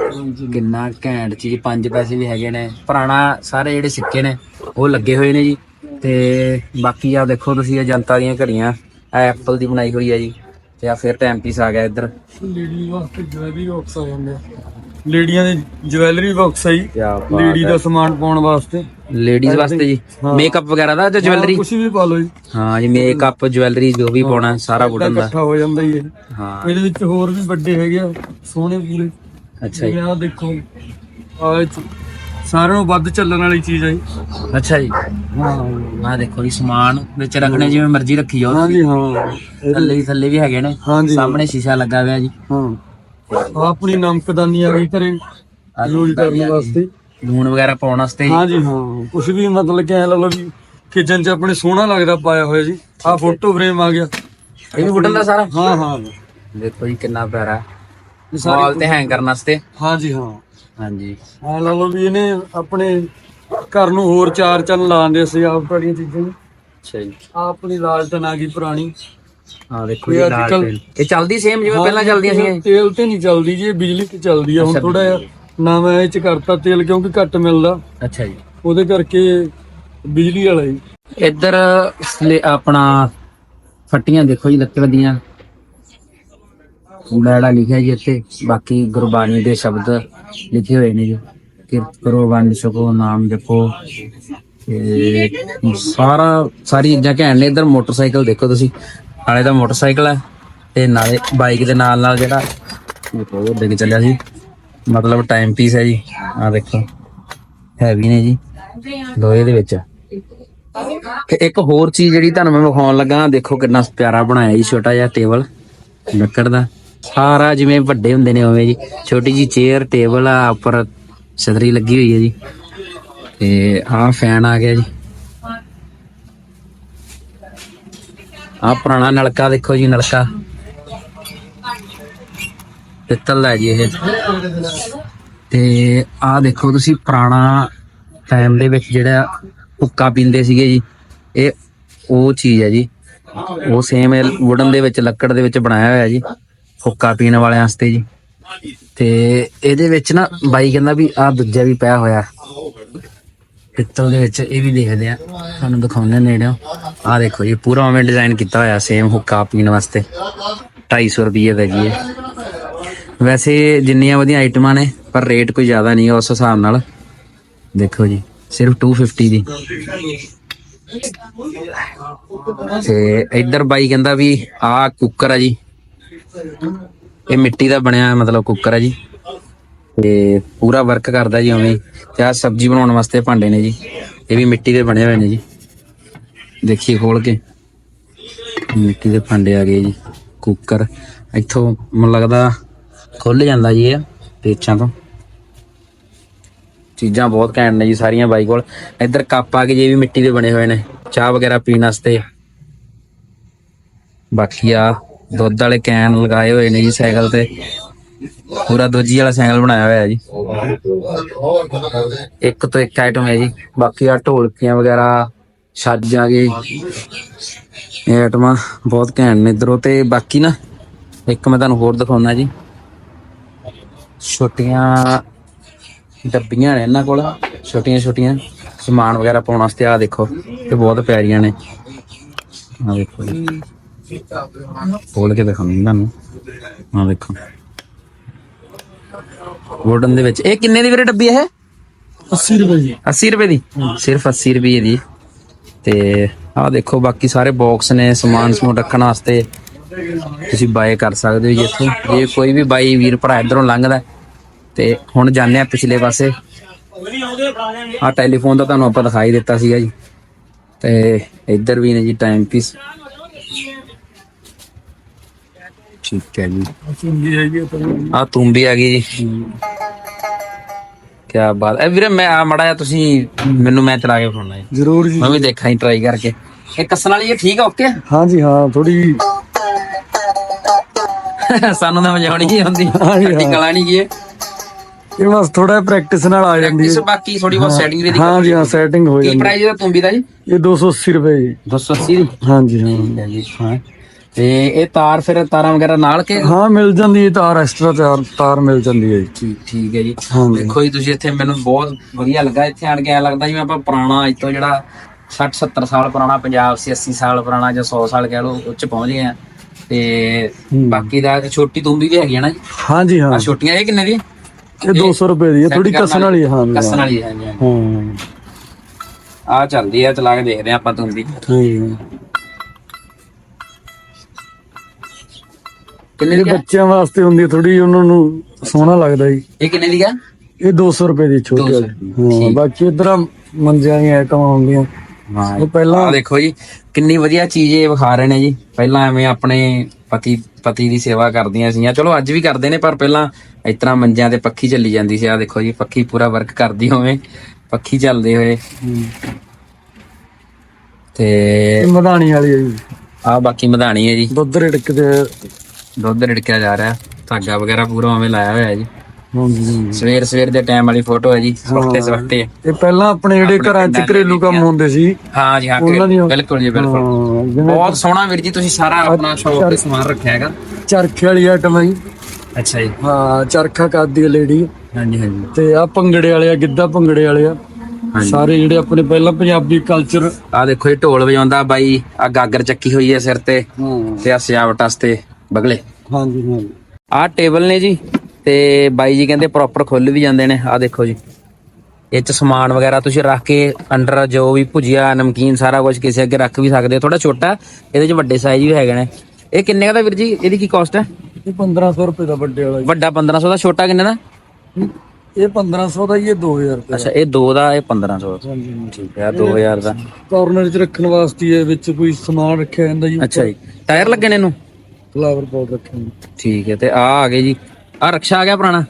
ਕਿੰਨਾ ਘੈਂਟ ਚੀਜ਼। 5 ਪੈਸੇ ਵੀ ਹੈਗੇ ਨੇ। ਪੁਰਾਣਾ ਸਾਰੇ ਜਿਹੜੇ ਸਿੱਕੇ ਨੇ ਉਹ ਲੱਗੇ ਹੋਏ ਨੇ ਜੀ। ਤੇ ਬਾਕੀ ਆ ਦੇਖੋ ਤੁਸੀਂ ਇਹ ਜਨਤਾ ਦੀਆਂ ਘੜੀਆਂ ਐਪਲ ਦੀ ਬਣਾਈ ਹੋਈ ਹੈ ਜੀ ਤੇ ਆ ਫਿਰ ਟਾਈਮ ਪੀਸ ਆ ਗਿਆ ਇੱਧਰ। ਲੇਡੀ ਵਾਸਤੇ ਜਵੈਲਰੀ ਬਾਕਸ ਆ ਜਾਂਦੇ ਆ। ਲੇਡੀਆਂ ਦੇ ਜਵੈਲਰੀ ਬਾਕਸ ਆ ਜੀ ਲੇਡੀ ਦਾ ਸਮਾਨ ਪਾਉਣ ਵਾਸਤੇ। ਲੇਡੀਜ਼ ਵਾਸਤੇ ਜੀ। ਮੇਕਅਪ ਵਗੈਰਾ ਦਾ ਜਾਂ ਜਵੈਲਰੀ ਕੁਝ ਵੀ ਪਾ ਲਓ ਜੀ। ਹਾਂ ਜੀ ਮੇਕਅਪ ਜਵੈਲਰੀ ਜੋ ਵੀ ਪਾਉਣਾ ਸਾਰਾ ਵੁਡਨ ਦਾ। ਇਕੱਠਾ ਹੋ ਜਾਂਦਾ ਹੀ ਇਹ। ਹਾਂ। ਇਹਦੇ ਵਿੱਚ ਹੋਰ ਵੀ ਵੱਡੇ ਹੈਗੇ ਆ ਸੋਹਣੇ ਪੂਰੇ ਅੱਛਾ ਜੀ। ਆਹ ਦੇਖੋ ਆ ਸਾਰਿਆਂ ਨੂੰ ਵੱਧ ਚੱਲਣ ਵਾਲੀ ਚੀਜ਼ ਆ ਜੀ। ਅੱਛਾ ਜੀ। ਹਾਂ। ਆ ਦੇਖੋ ਜੀ ਸਮਾਨ ਵਿੱਚ ਰੱਖਣੇ ਜਿਵੇਂ ਮਰਜ਼ੀ ਰੱਖੀ ਜਾਓ ਹਾਂ। ਥੱਲੇ ਹੀ ਥੱਲੇ ਵੀ ਹੈਗੇ ਨੇ। ਸਾਹਮਣੇ ਸ਼ੀਸ਼ਾ ਲੱਗਾ ਹੋਇਆ ਜੀ। ਹਾਂ। ਆਪਣੀ ਨਮਕਦਾਨੀ ਆ ਗਈ ਘਰੇ ਯੂਜ਼ ਕਰਨ ਵਾਸਤੇ। ਲੂਣ ਵਗੈਰਾ ਪਾਉਣ ਵਾਸਤੇ ਹਾਂਜੀ ਹਾਂ। ਕੁਝ ਵੀ ਮਤਲਬ ਕਿ ਐ ਲਾ ਲਓ ਵੀ ਕਿਚਨ 'ਚ ਆਪਣੇ ਸੋਹਣਾ ਲੱਗਦਾ ਪਾਇਆ ਹੋਇਆ ਜੀ। ਆ ਫੋਟੋ ਫਰੇਮ ਆ ਗਿਆ। ਇਹ ਵੀ ਵੁਡਨ ਦਾ ਸਾਰਾ? ਹਾਂ ਹਾਂ। ਦੇਖੋ ਜੀ ਕਿੰਨਾ ਪਿਆਰਾ। ਇਹ ਸਾਰੇ ਵਾਲ ਤੇ ਹੈਂਗ ਕਰਨ ਵਾਸਤੇ। ਹਾਂਜੀ ਹਾਂ। ਹਾਂਜੀ। ਐ ਲਾ ਲਓ ਵੀ ਇਹਨੇ ਆਪਣੇ ਘਰ ਨੂੰ ਹੋਰ ਚਾਰ ਚੰਨ ਲਾਉਂਦੇ ਸੀ ਆਪ ਵਾਲੀਆਂ ਚੀਜ਼ਾਂ। ਨੂੰ ਅੱਛਾ ਜੀ। ਆਹ ਆਪਣੀ ਲਾਲਟਨ ਆ ਗਈ ਪੁਰਾਣੀ। ਆ ਦੇਖੋ ਇਹ ਜੀ ਲਾਲ। ਇਹ ਚੱਲਦੀ ਸੇਮ ਜਿਵੇਂ ਪਹਿਲਾਂ ਚੱਲਦੀਆਂ ਸੀ ਤੇਲ ਤੇ ਨਹੀਂ ਚੱਲਦੀ ਜੀ ਇਹ ਬਿਜਲੀ ਤੇ ਚੱਲਦੀ ਆ। ਹੁਣ ਥੋੜਾ ਜਿਹਾ ਨਵਾਂ ਇਹ ਚ ਕਰਤਾ ਤੇਲ ਕਿਉਂਕਿ ਘੱਟ ਮਿਲਦਾ। ਅੱਛਾ ਜੀ। ਉਹਦੇ ਕਰਕੇ ਬਿਜਲੀ ਵਾਲਾ ਜੀ ਇੱਧਰ ਸਲੇ- ਆਪਣਾ ਫੱਟੀਆਂ ਦੇਖੋ ਜੀ ਲੱਕੜ ਦੀਆਂ। ਬੜਾ ਲਿਖਿਆ ਜੀ ਇੱਥੇ। ਬਾਕੀ ਗੁਰਬਾਣੀ ਦੇ ਸ਼ਬਦ। ਲਿਖੇ ਹੋਏ ਨੇ ਜੀ। ਕਿਰਤ ਕਰੋ, ਵੰਡ ਛਕੋ, ਨਾਮ ਜਪੋ। ਤੇ ਸਾਰਾ, ਸਾਰੀ ਚੀਜ਼ਾਂ ਘੈਂਟ ਨੇ, ਇੱਧਰ ਮੋਟਰਸਾਈਕਲ ਦੇਖੋ ਤੁਸੀਂ। ਨਾਲੇ ਦਾ ਮੋਟਰਸਾਈਕਲ ਹੈ ਤੇ ਨਾਲੇ ਬਾਈਕ ਦੇ ਨਾਲ ਨਾਲ ਜਿਹੜਾ ਉਹ ਡਿੱਗ ਚੱਲਿਆ ਸੀ। ਮਤਲਬ ਟਾਈਮ ਪੀਸ ਹੈ ਜੀ। ਆ ਦੇਖੋ ਹੈਵੀ ਨੇ ਜੀ, ਲੋਹੇ ਦੇ ਵਿੱਚ। ਤੇ ਇੱਕ ਹੋਰ ਚੀਜ਼ ਜਿਹੜੀ ਤੁਹਾਨੂੰ ਮੈਂ ਵਿਖਾਉਣ ਲੱਗਾ, ਦੇਖੋ ਕਿੰਨਾ ਪਿਆਰਾ ਬਣਾਇਆ ਜੀ, ਛੋਟਾ ਜਿਹਾ ਟੇਬਲ ਲੱਕੜ ਦਾ। ਸਾਰਾ ਜਿਵੇਂ ਵੱਡੇ ਹੁੰਦੇ ਨੇ ਉਵੇਂ ਜੀ। ਛੋਟੀ ਜੀ ਚੇਅਰ ਟੇਬਲ ਆ, ਉੱਪਰ ਛਤਰੀ ਲੱਗੀ ਹੋਈ ਹੈ ਜੀ। ਤੇ ਆਹ ਫੈਨ ਆ ਗਿਆ ਜੀ। ਆਹ ਪੁਰਾਣਾ ਨਲਕਾ ਦੇਖੋ ਜੀ, ਨਲਕਾ। ਪਿੱਤਲ ਦਾ ਜੀ ਇਹ। ਤੇ ਆਹ ਦੇਖੋ ਤੁਸੀਂ ਪੁਰਾਣਾ ਟਾਈਮ ਦੇ ਵਿੱਚ ਜਿਹੜਾ ਹੁੱਕਾ ਪੀਂਦੇ ਸੀਗੇ ਜੀ, ਇਹ ਉਹ ਚੀਜ਼ ਹੈ ਜੀ। ਉਹ ਸੇਮ ਵੁਡਨ ਦੇ ਵਿੱਚ, ਲੱਕੜ ਦੇ ਵਿੱਚ ਬਣਾਇਆ ਹੋਇਆ ਜੀ। ਹੁੱਕਾ ਪੀਣ ਵਾਲਿਆਂ ਵਾਸਤੇ ਜੀ। ਤੇ ਇਹਦੇ ਵਿੱਚ ਨਾ ਬਾਈ ਕਹਿੰਦਾ ਵੀ ਆਹ ਦੂਜਾ ਵੀ ਪਿਆ ਹੋਇਆ। ਪਿੱਤਲ ਦੇ ਵਿੱਚ ਇਹ ਵੀ ਦੇਖਦੇ ਆ। ਤੁਹਾਨੂੰ ਦਿਖਾਉਂਦੇ ਨੇੜਿਓਂ। ਆਹ ਦੇਖੋ ਜੀ, ਪੂਰਾ ਉਵੇਂ ਡਿਜ਼ਾਈਨ ਕੀਤਾ ਹੋਇਆ ਸੇਮ ਹੁੱਕਾ ਪੀਣ ਵਾਸਤੇ। 250 ਰੁਪਏ ਦਾ ਜੀ ਇਹ। ਵੈਸੇ ਜਿੰਨੀਆਂ ਵਧੀਆ ਆਈਟਮਾਂ ਨੇ, ਪਰ ਰੇਟ ਕੋਈ ਜ਼ਿਆਦਾ ਨਹੀਂ ਉਸ ਹਿਸਾਬ ਨਾਲ। ਦੇਖੋ ਜੀ, ਸਿਰਫ 250 ਦੀ। ਤੇ ਇੱਧਰ ਬਾਈ ਕਹਿੰਦਾ ਵੀ ਆਹ ਕੁੱਕਰ ਆ ਜੀ। ਇਹ ਮਿੱਟੀ ਦਾ ਬਣਿਆ ਮਤਲਬ ਕੁੱਕਰ ਆ ਜੀ। ਤੇ ਪੂਰਾ ਵਰਕ ਕਰਦਾ ਜੀ ਉਵੇਂ ਤੇ ਆਹ ਸਬਜ਼ੀ ਬਣਾਉਣ ਵਾਸਤੇ ਭਾਂਡੇ ਨੇ ਜੀ। ਇਹ ਵੀ ਮਿੱਟੀ ਦੇ ਬਣੇ ਹੋਏ ਨੇ ਜੀ। ਦੇਖੀਏ ਖੋਲ ਕੇ। ਮਿੱਟੀ ਦੇ ਭਾਂਡੇ ਆ ਗਏ ਜੀ। ਕੁੱਕਰ। ਇੱਥੋਂ ਮੈਨੂੰ ਲੱਗਦਾ ਖੁੱਲ ਜਾਂਦਾ ਜੀ ਇਹ, ਪੇਚਾਂ ਤੋਂ। ਚੀਜ਼ਾਂ ਬਹੁਤ ਘੈਂਟ ਨੇ ਜੀ ਸਾਰੀਆਂ ਬਾਈ ਕੋਲ। ਇੱਧਰ ਕੱਪ ਆ ਕੇ ਜੇ ਵੀ ਮਿੱਟੀ ਦੇ ਬਣੇ ਹੋਏ ਨੇ। ਚਾਹ ਵਗੈਰਾ ਪੀਣ ਵਾਸਤੇ। ਬਾਕੀ ਆ ਦੁੱਧ ਵਾਲੇ ਕੈਨ ਲਗਾਏ ਹੋਏ ਨੇ ਜੀ ਸਾਈਕਲ ਤੇ। ਪੂਰਾ ਦੋਜੀ ਵਾਲਾ ਸਾਈਕਲ ਬਣਾਇਆ ਹੋਇਆ ਜੀ। ਇੱਕ ਤੋਂ ਇੱਕ ਆਈਟਮ ਹੈ ਜੀ। ਬਾਕੀ ਆ ਢੋਲਕੀਆਂ ਵਗੈਰਾ, ਛੱਜਾਂ ਗਏ ਇਹ ਆਈਟਮਾਂ ਬਹੁਤ ਘੈਂਟ ਨੇ ਇਧਰੋਂ ਤੇ ਬਾਕੀ ਨਾ, ਇੱਕ ਮੈਂ ਤੁਹਾਨੂੰ ਹੋਰ ਦਿਖਾਉਣਾ ਜੀ। ਛੋਟੀਆਂ ਡੱਬੀਆਂ ਨੇ ਇਹਨਾਂ ਕੋਲ, ਛੋਟੀਆਂ ਛੋਟੀਆਂ। ਸਮਾਨ ਵਗੈਰਾ ਪਾਉਣ ਵਾਸਤੇ ਆ ਦੇਖੋ ਤੇ ਬਹੁਤ ਪਿਆਰੀਆਂ ਨੇ। ਆ ਦੇਖੋ ਜੀ। ਖੋਲ ਕੇ ਦਿਖਾਉਂਦਾ ਤੁਹਾਨੂੰ। ਆ ਦੇਖੋ। ਗੋਲਡਨ ਦੇ ਵਿੱਚ। ਇਹ ਕਿੰਨੇ ਦੀ ਵੀਰੇ ਡੱਬੀ ਇਹ? 80 ਰੁਪਏ ਜੀ 80 ਰੁਪਏ ਦੀ? ਸਿਰਫ 80 ਰੁਪਏ ਦੀ। ਤੇ ਆਹ ਦੇਖੋ ਬਾਕੀ ਸਾਰੇ ਬਾਕਸ ਨੇ ਸਮਾਨ ਸਮੂਨ ਰੱਖਣ ਵਾਸਤੇ। ਤੁਸੀਂ ਬਾਏ ਕਰ ਸਕਦੇ ਹੋ ਜੀ ਇੱਥੋਂ। ਜੇ ਕੋਈ ਵੀ ਬਾਈ ਵੀਰ ਭਰਾ ਇਧਰੋਂ ਲੰਘਦਾ ਹੈ, ਤੇ ਹੁਣ ਜਾਂਦੇ ਆ ਪਿਛਲੇ ਪਾਸੇ। ਆ ਟੈਲੀਫੋਨ ਤਾਂ ਤੁਹਾਨੂੰ ਆਪਾਂ ਦਿਖਾਈ ਦਿੱਤਾ ਸੀਗਾ ਜੀ। ਤੇ ਇੱਧਰ ਵੀ ਨੇ ਜੀ ਟਾਈਮ ਪੀਸ ਠੀਕ ਹੈ ਜੀ। ਚੁੰਗੀ ਹੈਗੀ ਤਾਂ ਆ ਤੁੰਬੀ ਆ ਗਈ ਜੀ। ਕੀ ਬਾਤ। ਹੈ ਵੀਰੇ ਮੈਂ ਆ ਮੜਾ ਜਾ ਤੁਸੀਂ ਮੈਨੂੰ ਮੈਂ ਚਲਾ ਕੇ ਫੜਨਾ ਜੀ। ਜ਼ਰੂਰ ਜੀ। ਮੈਂ ਵੀ ਦੇਖਾਂ ਹੀ ਟਰਾਈ ਕਰਕੇ। ਇਹ ਕੱਸਣ ਵਾਲੀ ਇਹ ਠੀਕ ਆ ਓਕੇ ਹਾਂਜੀ ਹਾਂ ਥੋੜੀ ਸਾਨੂੰ ਤਾਂ ਵਜਾਉਣੀ ਹੀ ਹੁੰਦੀ ਹਾਂ। ਟਿਕਲਾ ਨਹੀਂ ਗਈ ਇਹ। ਬਸ ਥੋੜਾ ਪ੍ਰੈਕਟਿਸ ਨਾਲ ਆ ਜਾਂਦੀ ਹੈ। ਬਾਕੀ ਥੋੜੀ ਬਹੁਤ ਸੈਟਿੰਗ ਵੀ ਹਾਂ ਜੀ ਹਾਂ ਸੈਟਿੰਗ ਹੋ ਕੀ ਜਾਂਦੀ ਪ੍ਰਾਈਸ ਹੈ ਤੁੰਬੀ ਦਾ ਜੀ? ਇਹ 280 ਰੁਪਏ ਜੀ। 280 ਦੀ? ਹਾਂਜੀ ਹਾਂ। ਹੈ ਜੀ ਹਾਂ। ਤੇ ਇਹ ਤਾਰ ਫਿਰ ਤਾਰਾਂ ਵਗੈਰਾ ਨਾਲ ਕੇ ਹਾਂ ਮਿਲ ਜਾਂਦੀ ਹੈ ਤਾਰ ਐਕਸਟਰਾ ਤਾਰ ਤਾਰ ਮਿਲ ਜਾਂਦੀ ਹੈ ਜੀ। ਠੀਕ ਠੀਕ ਹੈ ਜੀ। ਦੇਖੋ ਜੀ ਤੁਸੀਂ ਇੱਥੇ ਮੈਨੂੰ ਬਹੁਤ ਵਧੀਆ ਲੱਗਾ। ਇੱਥੇ ਆਣ ਕੇ ਐ ਲੱਗਦਾ ਜਿਵੇਂ ਆਪਾਂ ਪੁਰਾਣਾ ਅੱਜ ਤੋਂ ਜਿਹੜਾ 60 70 ਸਾਲ ਪੁਰਾਣਾ ਪੰਜਾਬ ਸੀ 80 ਸਾਲ ਪੁਰਾਣਾ ਜਾਂ 100 ਸਾਲ ਕਹਿ ਲਓ ਉੱਚ ਪਹੁੰਚ ਗਏ ਆ। ਤੇ ਬਾਕੀ ਦਾ ਛੋਟੀ ਤੁੰਬੀ ਵੀ ਹੈਗੀ ਆ ਨਾ ਜੀ? ਹਾਂ। ਆ ਛੋਟੀਆਂ ਇਹ ਕਿੰਨੇ ਦੀ? ਇਹ 200 ਰੁਪਏ ਦੀ ਹੈ ਥੋੜੀ ਕਸਣ ਵਾਲੀ ਹੈ, ਹਾਂ ਜੀ, ਕੱਸਣ ਹਾਂ ਵਾਲੀ ਹੈ ਜੀ ਹਾਂ। ਆ ਚੱਲਦੀ ਆ ਚਲਾ ਕੇ ਦੇਖਦੇ ਆ ਆਪਾਂ ਤੁੰਬੀ ਹਾਂਜੀ। ਹਾਂ। ਕਿੰਨੇ ਦੀ ਆ? ਬੱਚਿਆਂ ਵਾਸਤੇ ਹੁੰਦੀ ਹੈ ਥੋੜੀ ਉਹਨਾਂ ਨੂੰ ਸੋਹਣਾ ਲੱਗਦਾ ਜੀ। ਇਹ ਕਿੰਨੇ ਦੀ ਆ? ਇਹ 200 ਰੁਪਏ ਦੀ ਛੋਟੀ 200 ਵਾਲੀ। ਹਾਂ ਬਾਕੀ ਇਧਰ ਮੰਜਿਆਂ ਦੀਆਂ ਆਈਟਮਾਂ ਹੁੰਦੀਆਂ। ਹਾਂ ਇਹ ਪਹਿਲਾਂ ਆ ਦੇਖੋ ਜੀ ਕਿੰਨੀ ਵਧੀਆ ਚੀਜ਼ ਇਹ ਵਿਖਾ ਰਹੇ ਨੇ ਜੀ। ਪਹਿਲਾਂ ਐਵੇਂ ਆਪਣੇ ਪਤੀ ਪਤੀ ਦੀ ਸੇਵਾ ਕਰਦੀਆਂ ਸੀਆਂ। ਚਲੋ ਅੱਜ ਵੀ ਕਰਦੇ ਨੇ ਪਰ ਪਹਿਲਾਂ ਇਸ ਤਰ੍ਹਾਂ ਮੰਜਿਆਂ ਤੇ ਪੱਖੀ ਚੱਲੀ ਜਾਂਦੀ ਸੀ। ਆ ਦੇਖੋ ਜੀ ਪੱਖੀ ਪੂਰਾ ਵਰਕ ਕਰਦੀ ਹੋਵੇ। ਪੱਖੀ ਚੱਲਦੇ ਹੋਏ। ਤੇ ਇਹ ਮਧਾਣੀ ਵਾਲੀ ਹੈ ਜੀ। ਆ ਬਾਕੀ ਮਧਾਣੀ ਹੈ ਜੀ। ਦੁੱਧ ਰਿੜਕਦੇ ਦੁੱਧ ਰਿੜਕਿਆ ਜਾ ਰਿਹਾ। ਧਾਗਾ ਵਗੈਰਾ ਪੂਰਾ ਉਵੇਂ ਲਾਇਆ ਹੋਇਆ ਜੀ। ਸਵੇਰ ਸਵੇਰ ਦੇ ਟਾਈਮ ਵਾਲੀ ਫੋਟੋ ਹੈ ਜੀ ਸਵਖਤੇ ਸਵਖਤੇ ਇਹ ਪਹਿਲਾਂ ਆਪਣੇ ਜਿਹੜੇ ਘਰਾਂ 'ਚ ਘਰੇਲੂ ਕੰਮ ਹੁੰਦੇ ਸੀ ਹਾਂ ਜੀ ਹਾਂ ਬਿਲਕੁਲ ਜੀ ਬਿਲਕੁਲ। ਬਹੁਤ ਸੋਹਣਾ ਵੀਰ ਜੀ ਤੁਸੀਂ ਸਾਰਾ ਆਪਣਾ ਸ਼ੌਪ ਤੇ ਸਮਾਨ ਰੱਖਿਆ ਹੈਗਾ। ਚਰਖੇ ਵਾਲੀ ਆਈਟਮ ਹੈ ਜੀ। ਅੱਛਾ ਜੀ। ਹਾਂ ਚਰਖਾ ਕਰਦੀ ਹੈ ਲੇਡੀ ਹਾਂਜੀ ਹਾਂਜੀ। ਤੇ ਆ ਭੰਗੜੇ ਵਾਲੇ ਆ ਗਿੱਧਾ ਭੰਗੜੇ ਵਾਲੇ ਆ। ਸਾਰੇ ਜਿਹੜੇ ਆਪਣੇ ਪਹਿਲਾਂ ਪੰਜਾਬੀ ਕਲਚਰ ਆ ਦੇਖੋ ਇਹ ਢੋਲ ਵਜਾਉਂਦਾ ਬਾਈ ਆ ਗਾਗਰ ਚੱਕੀ ਹੋਈ ਹੈ ਸਿਰ ਤੇ ਤੇ ਆ ਸਜਾਵਟ ਵਾਸਤੇ। ਬਗਲੇ। ਹਾਂਜੀ ਹਾਂਜੀ। ਆ ਟੇਬਲ ਨੇ ਜੀ ਤੇ ਬਾਈ ਜੀ ਕਹਿੰਦੇ ਪ੍ਰੋਪਰ ਖੁੱਲ ਵੀ ਜਾਂਦੇ ਨੇ। ਆ ਦੇਖੋ ਜੀ। ਇਹ ਚ ਸਮਾਨ ਵਗੈਰਾ ਤੁਸੀਂ ਰੱਖ ਕੇ ਅੰਡਰ ਜੋ ਵੀ ਭੁਜੀਆ ਨਮਕੀਨ ਸਾਰਾ ਕੁਝ ਕਿਸੇ ਅੱਗੇ ਰੱਖ ਵੀ ਸਕਦੇ ਹੋ। ਥੋੜਾ ਛੋਟਾ ਇਹਦੇ ਚ ਵੱਡੇ ਸਾਈਜ਼ ਵੀ ਹੈਗੇ ਨੇ। ਇਹ ਕਿੰਨੇ ਦਾ ਵੀਰ ਜੀ? ਇਹਦੀ ਕੀ ਕਾਸਟ ਹੈ? ਇਹ 1500 ਰੁਪਏ ਦਾ ਵੱਡੇ ਵਾਲਾ ਵੱਡਾ 1500 ਦਾ ਛੋਟਾ ਕਿੰਨੇ ਦਾ। ਇਹ 1500 ਦਾ ਇਹ 2000 ਰੁਪਏ ਅੱਛਾ ਇਹ ਦੋ ਦਾ ਇਹ 1500 ਦਾ। ਹਾਂਜੀ ਠੀਕ ਹੈ 2000 ਦਾ ਕਾਰਨਰ 'ਚ ਰੱਖਣ ਵਾਸਤੇ ਇਹ ਵਿੱਚ ਕੋਈ ਸਮਾਨ ਰੱਖਿਆ ਜਾਂਦਾ ਜੀ ਅੱਛਾ ਜੀ। ਟਾਇਰ ਲੱਗੇ ਨੇ ਇਹਨੂੰ? ਫਲਾਵਰ ਪੌਟ ਰੱਖੇ ਨੇ। ਠੀਕ ਹੈ ਤੇ ਆ ਆ ਗਏ ਜੀ। ਆ ਰਕਸ਼ਾ ਆ ਗਿਆ ਪੁਰਾਣਾ?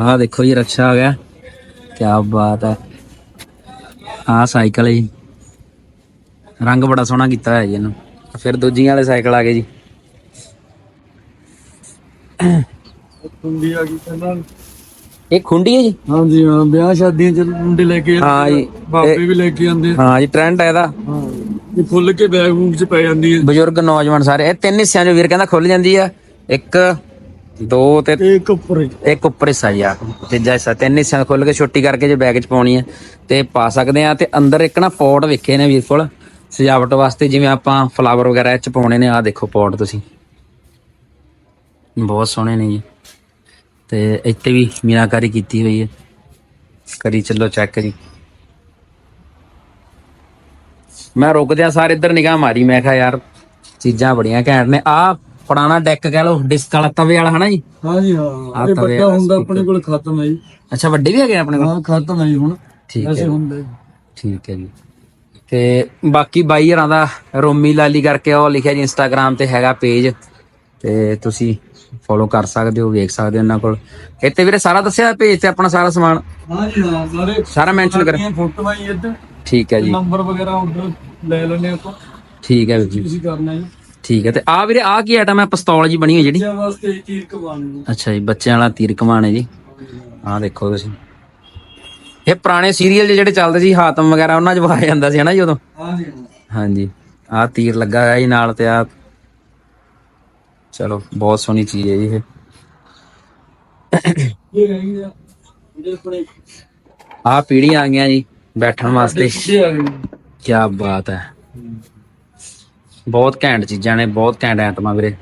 ਆ ਦੇਖੋ ਜੀ ਰਕਸ਼ਾ ਆ ਗਿਆ। ਕੀ ਬਾਤ ਹੈ। ਆ ਸਾਈਕਲ ਹੈ ਜੀ। ਰੰਗ ਬੜਾ ਸੋਹਣਾ ਕੀਤਾ ਹੋਇਆ ਜੀ ਇਹਨੂੰ। ਫਿਰ ਦੂਜੀਆਂ ਵਾਲੇ ਸਾਈਕਲ ਆ ਗਏ ਜੀ। ਆ ਗਈ ਇਹ ਖੁੰਡੀ ਹੈ ਜੀ? ਹਾਂਜੀ ਹਾਂ ਵਿਆਹ ਸ਼ਾਦੀਆਂ 'ਚ ਮੁੰਡੇ ਲੈ ਕੇ ਹਾਂ ਜੀ ਬਾਬੇ ਵੀ ਲੈ ਕੇ ਆਉਂਦੇ। ਹਾਂ ਜੀ ਟ੍ਰੈਂਡ ਹੈ ਇਹਦਾ। ਹਾਂ। ਇਹ ਫੁੱਲ ਕੇ ਬੈਗ ਬੂਗ 'ਚ ਪੈ ਜਾਂਦੀ ਹੈ। ਬਜ਼ੁਰਗ ਨੌਜਵਾਨ ਸਾਰੇ ਇਹ ਤਿੰਨ ਹਿੱਸਿਆਂ 'ਚ ਵੀਰ ਕਹਿੰਦਾ ਖੁੱਲ ਜਾਂਦੀ ਆ। ਇੱਕ ਦੋ ਤੇ ਤੇ ਇੱਕ ਉੱਪਰ ਇੱਕ ਉੱਪਰ ਹਿੱਸਾ ਜੀ ਆ। ਤੀਜਾ ਹਿੱਸਾ ਤਿੰਨ ਹਿੱਸਿਆਂ ਖੁੱਲ ਕੇ ਛੋਟੀ ਕਰਕੇ ਜੇ ਬੈਗ 'ਚ ਪਾਉਣੀ ਹੈ ਤੇ ਪਾ ਸਕਦੇ ਆ। ਤੇ ਅੰਦਰ ਇੱਕ ਨਾ ਪੌਟ ਵੇਖੇ ਨੇ ਵੀਰ ਕੋਲ ਸਜਾਵਟ ਵਾਸਤੇ ਜਿਵੇਂ ਆਪਾਂ ਫਲਾਵਰ ਵਗੈਰਾ ਇਹ 'ਚ ਪਾਉਣੇ ਨੇ ਆ ਦੇਖੋ ਪੌਟ ਤੁਸੀਂ। ਬਹੁਤ ਸੋਹਣੇ ਨੇ ਜੀ। ਤੇ ਇੱਥੇ ਵੀ ਮੀਨਾਕਾਰੀ ਕੀਤੀ ਹੋਈ ਹੈ। ਕਰੀ ਚੱਲੋ ਚੈੱਕ ਜੀ। ਮੈਂ ਰੁਕਦਿਆਂ ਸਾਰੇ ਇੱਧਰ ਨਿਗਾਹ ਮਾਰੀ। ਮੈਂ ਕਿਹਾ ਯਾਰ ਚੀਜ਼ਾਂ ਬੜੀਆਂ ਘੈਂਟ ਨੇ। ਆ ਪੁਰਾਣਾ ਡੈਕ ਕਹਿ ਲਓ ਡਿਸਕ ਵਾਲਾ ਤਵੇ ਵਾਲਾ ਹਨਾ ਜੀ? ਹਾਂ ਆਹ ਇਹ ਤਾਂ ਵੱਡਾ ਹੁੰਦਾ ਆਪਣੇ ਕੋਲ ਖਤਮ ਹੈ ਜੀ। ਅੱਛਾ ਵੱਡੇ ਵੀ ਹੈਗੇ ਆਪਣੇ ਕੋਲ? ਹਾਂ ਖਤਮ ਹੈ ਜੀ ਹੁਣ। ਠੀਕ ਹੈ ਜੀ। ਠੀਕ ਹੈ ਜੀ। ਤੇ ਬਾਕੀ ਬਾਈ ਹਰਾਂ ਦਾ ਰੋਮੀ ਲਾਲੀ ਕਰਕੇ ਉਹ ਲਿਖਿਆ ਜੀ ਇੰਸਟਾਗ੍ਰam ਤੇ ਹੈਗਾ ਪੇਜ ਤੇ ਤੁਸੀਂ ਫੋਲੋ ਕਰ ਸਕਦੇ ਹੋ ਵੇਖ ਸਕਦੇ ਹੋ ਇਹਨਾਂ ਕੋਲ। ਇੱਥੇ ਵੀਰੇ ਸਾਰਾ ਦੱਸਿਆ ਪੇਜ ਤੇ ਆਪਣਾ ਸਾਰਾ ਸਮਾਨ? ਹਾਂ ਜੀ ਹਾਂ ਸਾਰੇ ਸਾਰਾ ਮੈਂਸ਼ਨ ਕਰ ਫੋਟੋਆਂ ਹੀ ਇੱਧਰ। ਠੀਕ ਹੈ ਜੀ। ਨੰਬਰ ਵਗੈਰਾ ਉੱਧਰ ਲੈ ਲੈਣੇ ਆਪਾਂ। ਠੀਕ ਹੈ ਵੀਰ ਜੀ। ਤੁਸੀਂ ਕਰਨਾ ਜੀ। ਠੀਕ ਹੈ ਤੇ ਆ ਵੀਰੇ ਆ ਕੀ ਆਈਟਮ ਹੈ? ਪਿਸਤੌਲ ਜੀ ਬਣੀ ਹੋਈ ਜਿਹੜੀ? ਬੱਚਿਆਂ ਵਾਸਤੇ ਚੀਜ਼ ਕਮਾਣੀ ਅੱਛਾ ਜੀ ਬੱਚਿਆਂ ਵਾਲਾ ਤੀਰ ਕਮਾਨ ਹੈ ਜੀ। ਆਹ ਦੇਖੋ ਤੁਸੀਂ। ਇਹ ਪੁਰਾਣੇ ਸੀਰੀਅਲ ਜਿਹੜੇ ਚੱਲਦੇ ਸੀ ਹਾਤਮ ਵਗੈਰਾ ਉਹਨਾਂ 'ਚ ਵਿਖਾਇਆ ਜਾਂਦਾ ਸੀ ਹਨਾ ਜੀ ਉਦੋਂ? ਹਾਂ ਜੀ ਹਾਂ ਹਾਂਜੀ। ਆਹ ਤੀਰ ਲੱਗਾ ਹੋਇਆ ਜੀ ਨਾਲ ਤੇ ਆ ਚਲੋ ਬਹੁਤ ਸੋਹਣੀ ਚੀਜ਼ ਹੈ ਜੀ ਇਹ। ਇਹ ਰਹੀ ਆ ਜਿਹੜੇ ਆਪਣੇ ਆਹ ਪੀੜੀਆਂ ਆ ਗਈਆਂ ਜੀ। ਬੈਠਣ ਵਾਸਤੇ। ਆ ਕੀ ਬਾਤ ਹੈ। ਬਹੁਤ ਘੈਂਟ ਚੀਜ਼ਾਂ ਨੇ ਬਹੁਤ ਘੈਂਟ ਐਟਮਾਂ ਵੀਰੇ।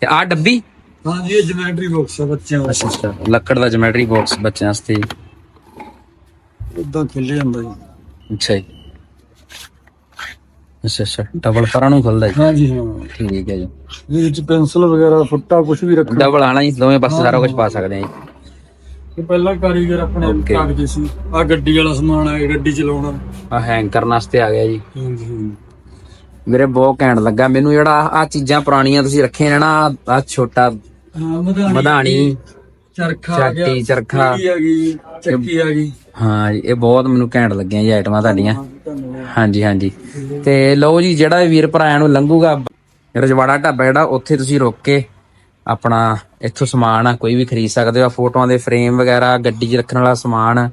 ਤੇ ਆਹ ਡੱਬੀ? ਹਾਂ ਜੀ ਇਹ ਜਿਮੈਟਰੀ ਬਾਕਸ ਆ ਬੱਚਿਆਂ ਵਾਸਤੇ ਅੱਛਾ ਲੱਕੜ ਦਾ ਜਿਓਮੈਟਰੀ ਬਾਕਸ ਬੱਚਿਆਂ ਵਾਸਤੇ। ਉਦਾਂ ਖੁੱਲੇ ਜਾਂਦਾ ਜੀ। ਅੱਛਾ ਜੀ। ਅੱਛਾ ਅੱਛਾ। ਡਬਲ ਪਰਾਂ ਨੂੰ ਖੁੱਲਦਾ ਜੀ। ਹਾਂ ਜੀ ਹਾਂ। ਠੀਕ ਹੈ ਜੀ। ਇਹਦੇ ਵਿੱਚ ਪੈਨਸਲ ਵਗੈਰਾ ਫੁੱਟਾ ਕੁਝ ਵੀ ਰੱਖਣਾ। ਡਬਲ ਆਣਾ ਜੀ ਦੋਵੇਂ ਪਾਸੇ ਸਾਰਾ ਕੁਝ ਪਾ ਸਕਦੇ ਆ ਜੀ। ਇਹ ਪਹਿਲਾਂ ਕਾਰੀਗਰ ਆਪਣੇ Okay. ਕਾਗਜ਼ੇ ਸੀ। ਆ ਗੱਡੀ ਵਾਲਾ ਸਮਾਨ ਆ ਗੱਡੀ ਚਲਾਉਣਾ। ਆ ਹੈਂਗ ਕਰਨ ਵਾਸਤੇ ਆ ਗਿਆ ਜੀ। ਹਾਂ ਜੀ ਹਾਂ ਮੇਰੇ ਬਹੁਤ ਘੈਂਟ ਲੱਗਾ। ਮੈਨੂੰ ਜਿਹੜਾ ਆ ਚੀਜ਼ਾਂ ਪੁਰਾਣੀਆਂ ਤੁਸੀਂ ਰੱਖੀਆਂ ਨੇ ਨਾ ਆ ਛੋਟਾ ਹਾਂ ਮਧਾਣੀ। ਮਧਾਣੀ ਚਰਖਾ ਆ ਗਿਆ। ਚਾਟੀ, ਚਰਖਾ। ਆ ਗਈ ਚੱਕੀ ਆ ਗਈ। ਹਾਂ ਜੀ ਇਹ ਬਹੁਤ ਮੈਨੂੰ ਘੈਂਟ ਲੱਗੀਆਂ ਜੀ ਆਈਟਮਾਂ ਤੁਹਾਡੀਆਂ। ਹਾਂ, ਧੰਨਵਾਦ। ਹਾਂਜੀ ਹਾਂਜੀ। ਤੇ ਲਓ ਜੀ ਜਿਹੜਾ ਵੀ ਵੀਰ ਭਰਾਇਆਂ ਨੂੰ ਲੰਘੂਗਾ ਰਜਵਾੜਾ ਢਾਬਾ ਜਿਹੜਾ ਉੱਥੇ ਤੁਸੀਂ ਰੁਕ ਕੇ ਆਪਣਾ ਇੱਥੋਂ ਸਮਾਨ ਆ ਕੋਈ ਵੀ ਖਰੀਦ ਸਕਦੇ ਹੋ ਫੋਟੋਆਂ ਦੇ ਫਰੇਮ ਵਗੈਰਾ ਗੱਡੀ 'ਚ ਰੱਖਣ ਵਾਲਾ ਸਮਾਨ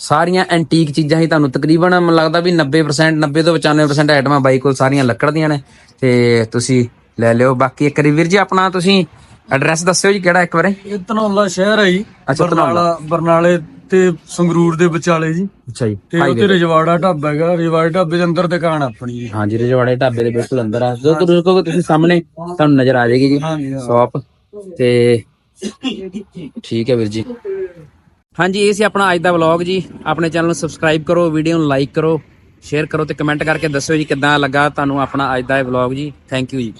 ਸਾਰੀਆਂ ਐਂਟੀਕ ਚੀਜ਼ਾਂ ਹੀ ਤੁਹਾਨੂੰ ਤਕਰੀਬਨ ਮੈਨੂੰ ਲੱਗਦਾ ਵੀ 90% 90 ਤੋਂ 95% ਆਈਟਮਾਂ ਬਾਈ ਕੋਲ ਸਾਰੀਆਂ ਲੱਕੜ ਦੀਆਂ ਨੇ ਤੇ ਤੁਸੀਂ ਲੈ ਲਿਓ। ਬਾਕੀ ਇੱਕ ਵਾਰੀ ਵੀਰ ਜੀ ਆਪਣਾ ਤੁਸੀਂ ਐਡਰੈਸ ਦੱਸਿਓ ਜੀ ਕਿਹੜਾ ਇੱਕ ਵਾਰੀ? ਇਹ ਧਨੌਲਾ ਸ਼ਹਿਰ ਹੈ ਜੀ। ਬਰਨਾਲਾ ਬਰਨਾਲੇ ਤੇ ਸੰਗਰੂਰ ਦੇ ਵਿਚਾਲੇ ਜੀ। ਅੱਛਾ ਜੀ ਤੇ ਉੱਥੇ ਰਜਵਾੜਾ ਢਾਬਾ ਹੈਗਾ ਰਜਵਾੜੇ ਢਾਬੇ ਦੇ ਅੰਦਰ ਦੁਕਾਨ ਆਪਣੀ ਜੀ। ਹਾਂਜੀ ਰਜਵਾੜੇ ਢਾਬੇ ਦੇ ਬਿਲਕੁਲ ਅੰਦਰ ਆ। ਜਦੋਂ ਤੁਸੀਂ ਸਾਹਮਣੇ ਤੁਹਾਨੂੰ ਨਜ਼ਰ ਆ ਜਾਏਗੀ ਜੀ ਸ਼ਾਪ ਤੇ ਠੀਕ ਹੈ ਵੀਰ ਜੀ। ਹਾਂਜੀ, ਇਹ ਸੀ ਆਪਣਾ ਅੱਜ ਦਾ ਵਲੌਗ ਜੀ। ਆਪਣੇ ਚੈਨਲ ਨੂੰ ਸਬਸਕ੍ਰਾਈਬ ਕਰੋ ਵੀਡੀਓ ਨੂੰ ਲਾਈਕ ਕਰੋ ਸ਼ੇਅਰ ਕਰੋ ਤੇ ਕਮੈਂਟ ਕਰਕੇ ਦੱਸਿਓ ਜੀ ਕਿੱਦਾਂ ਲੱਗਾ ਤੁਹਾਨੂੰ ਆਪਣਾ ਅੱਜ ਦਾ ਇਹ ਵਲੌਗ ਜੀ। ਥੈਂਕ ਯੂ ਜੀ।